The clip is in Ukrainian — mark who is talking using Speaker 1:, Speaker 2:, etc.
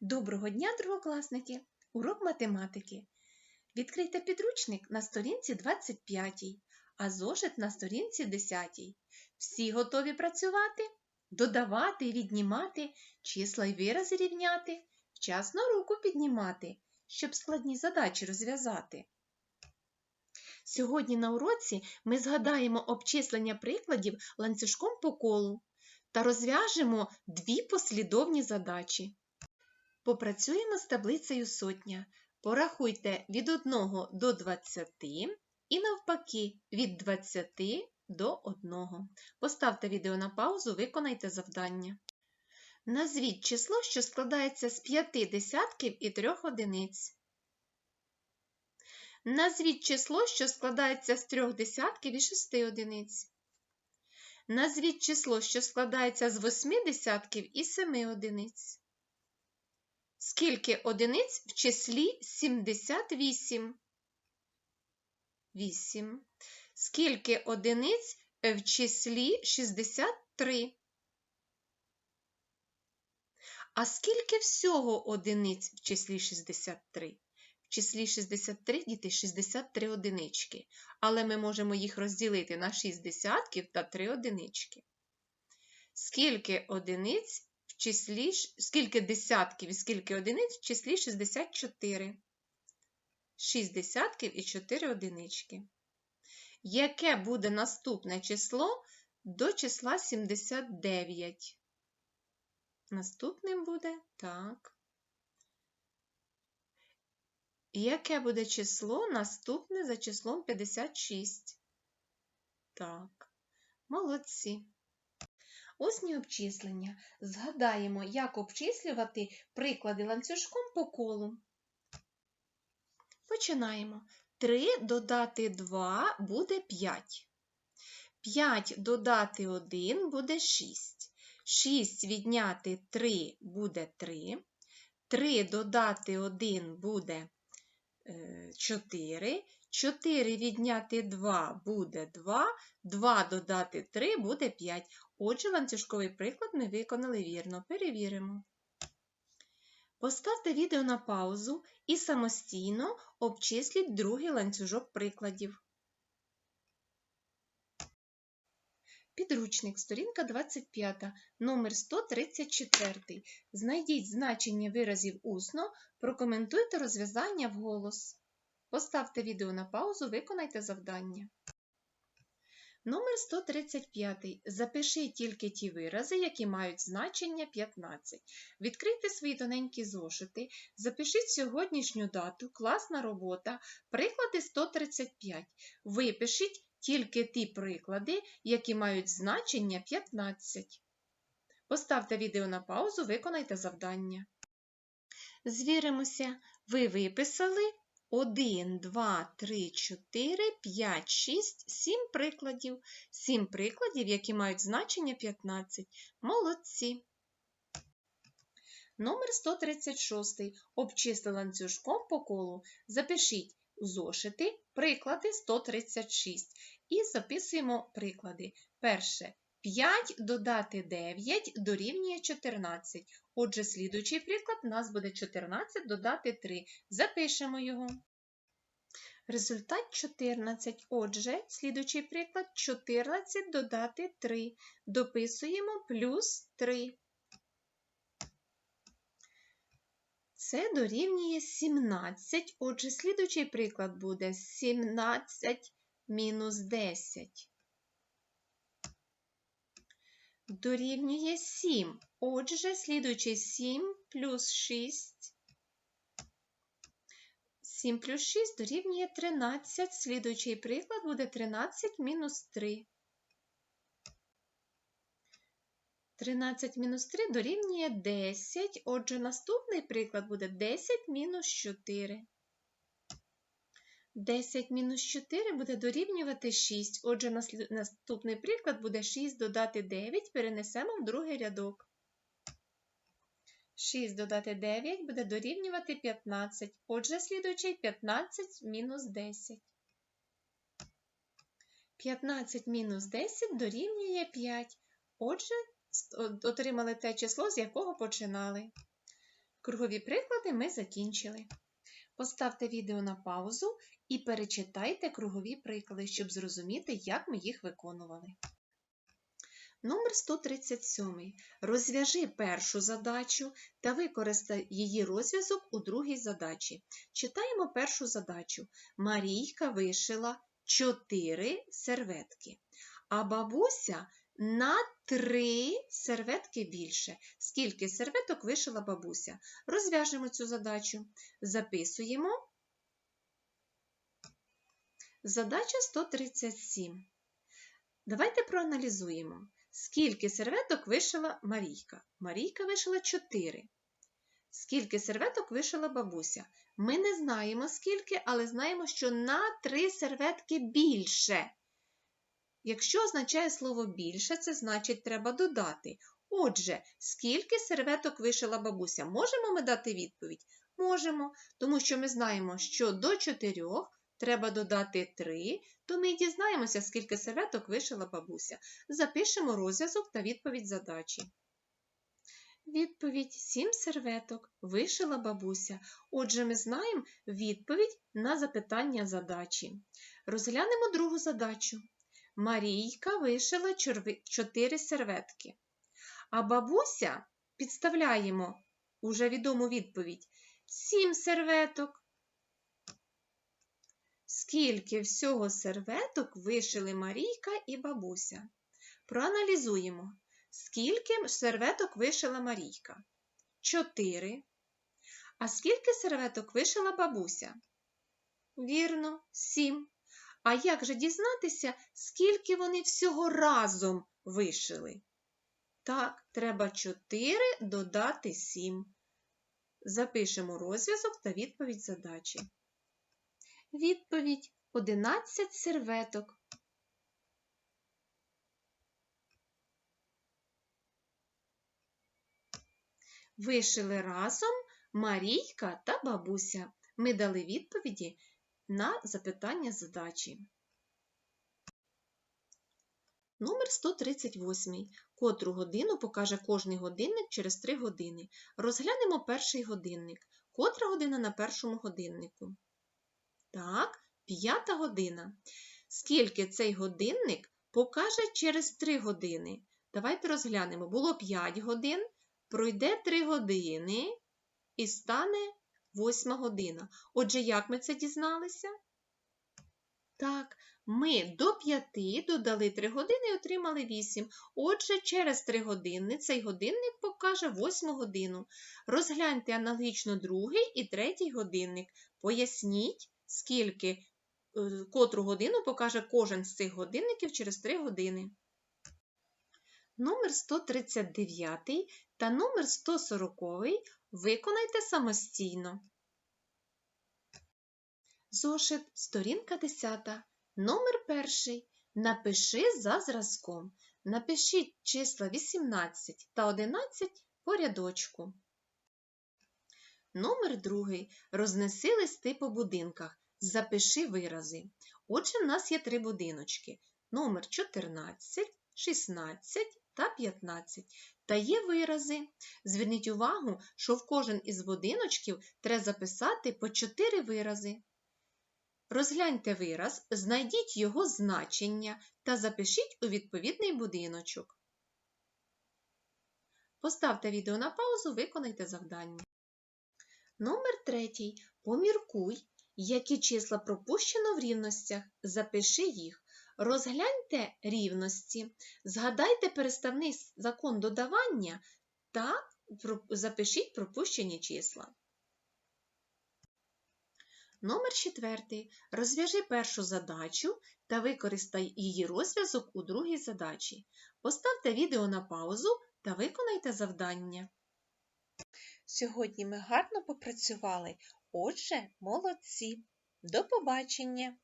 Speaker 1: Доброго дня, другокласники! Урок математики. Відкрийте підручник на сторінці 25, а зошит на сторінці 10. Всі готові працювати, додавати віднімати, числа й вирази рівняти, вчасно руку піднімати, щоб складні задачі розв'язати. Сьогодні на уроці ми згадаємо обчислення прикладів ланцюжком по колу та розв'яжемо дві послідовні задачі. Попрацюємо з таблицею сотня. Порахуйте від 1 до 20 і навпаки від 20 до 1. Поставте відео на паузу, виконайте завдання. Назвіть число, що складається з 5 десятків і 3 одиниць. Назвіть число, що складається з 3 десятків і 6 одиниць. Назвіть число, що складається з 8 десятків і 7 одиниць. Скільки одиниць в числі 78? 8. Скільки одиниць в числі 63? А скільки всього одиниць в числі 63? В числі 63 діти 63 одинички, але ми можемо їх розділити на 6 десятків та 3 одинички. Скільки одиниць числі, скільки десятків і скільки одиниць в числі 64. 6 десятків і 4 одинички. Яке буде наступне число до числа 79? Наступним буде так. Яке буде число наступне за числом 56? Так, молодці. Усні обчислення. Згадаємо, як обчислювати приклади ланцюжком по колу. Починаємо. 3 додати 2 буде 5. 5 додати 1 буде 6. 6 відняти 3 буде 3. 3 додати 1 буде 4. 4 відняти 2 буде 2. 2 додати 3 буде 5. Отже, ланцюжковий приклад ми виконали вірно. Перевіримо. Поставте відео на паузу і самостійно обчисліть другий ланцюжок прикладів. Підручник, сторінка 25, номер 134. Знайдіть значення виразів усно, прокоментуйте розв'язання вголос. Поставте відео на паузу, виконайте завдання. Номер 135. Запиши тільки ті вирази, які мають значення 15. Відкрийте свої тоненькі зошити, запишіть сьогоднішню дату, класна робота, приклади 135. Випишіть тільки ті приклади, які мають значення 15. Поставте відео на паузу, виконайте завдання. Звіримося, ви виписали 1, 2, 3, 4, 5, 6, 7 прикладів. 7 прикладів, які мають значення 15. Молодці. Номер 136. Обчисли ланцюжком по колу. Запишіть зошити приклади 136. І записуємо приклади. Перше. 5 додати 9 дорівнює 14. Отже, слідуючий приклад у нас буде 14 додати 3. Запишемо його. Результат 14. Отже, слідуючий приклад 14 додати 3. Дописуємо плюс 3. Це дорівнює 17. Отже, слідуючий приклад буде 17 мінус 10 дорівнює 7. Отже, слідуючи 7 плюс 6. 7 плюс 6 дорівнює 13. Слідуючий приклад буде 13 мінус 3. 13 мінус 3 дорівнює 10. Отже, наступний приклад буде 10 мінус 4. 10 мінус 4 буде дорівнювати 6. Отже, наступний приклад буде 6 додати 9, перенесемо в другий рядок. 6 додати 9 буде дорівнювати 15. Отже, слідуючий 15 мінус 10. 15 мінус 10 дорівнює 5. Отже, отримали те число, з якого починали. Кругові приклади ми закінчили. Поставте відео на паузу і перечитайте кругові приклади, щоб зрозуміти, як ми їх виконували. Номер 137. Розв'яжи першу задачу та використай її розв'язок у другій задачі. Читаємо першу задачу. Марійка вишила 4 серветки, а бабуся на 3 серветки більше. Скільки серветок вишила бабуся? Розв'яжемо цю задачу. Записуємо. Задача 137. Давайте проаналізуємо. Скільки серветок вишила Марійка? Марійка вишила 4. Скільки серветок вишила бабуся? Ми не знаємо скільки, але знаємо, що на 3 серветки більше. Якщо означає слово більше, це значить треба додати. Отже, скільки серветок вишила бабуся? Можемо ми дати відповідь? Можемо, тому що ми знаємо, що до 4 треба додати 3, то ми й дізнаємося, скільки серветок вишила бабуся. Запишемо розв'язок та відповідь задачі. Відповідь 7 серветок вишила бабуся. Отже, ми знаємо відповідь на запитання задачі. Розглянемо другу задачу. Марійка вишила 4 серветки. А бабуся підставляємо уже відому відповідь 7 серветок. Скільки всього серветок вишили Марійка і бабуся? Проаналізуємо. Скільки серветок вишила Марійка? 4. А скільки серветок вишила бабуся? Вірно, 7. А як же дізнатися, скільки вони всього разом вишили? Так, треба 4 додати 7. Запишемо розв'язок та відповідь задачі. Відповідь 11 серветок. Вишили разом Марійка та бабуся. Ми дали відповіді на запитання задачі. Номер 138. Котру годину покаже кожний годинник через 3 години. Розглянемо перший годинник. Котра година на першому годиннику? Так, п'ята година. Скільки цей годинник покаже через 3 години? Давайте розглянемо. Було 5 годин, пройде 3 години і стане 8 година. Отже, як ми це дізналися? Так, ми до 5 додали 3 години і отримали 8. Отже, через 3 години цей годинник покаже 8 годину. Розгляньте аналогічно другий і третій годинник. Поясніть, скільки е, котру годину покаже кожен з цих годинників через 3 години. Номер 139 та номер 140 виконайте самостійно. Зошит, сторінка 10. Номер перший. Напиши за зразком. Напишіть числа 18 та 11 по рядочку. Номер другий. Рознеси листи по будинках. Запиши вирази. Отже, в нас є три будиночки. Номер 14, 16 та 15. Та є вирази. Зверніть увагу, що в кожен із будиночків треба записати по 4 вирази. Розгляньте вираз, знайдіть його значення та запишіть у відповідний будиночок. Поставте відео на паузу, виконайте завдання. Номер третій. Поміркуй, які числа пропущено в рівностях. Запиши їх. Розгляньте рівності, згадайте переставний закон додавання та запишіть пропущені числа. Номер четвертий. Розв'яжи першу задачу та використай її розв'язок у другій задачі. Поставте відео на паузу та виконайте завдання. Сьогодні ми гарно попрацювали, отже, молодці. До побачення!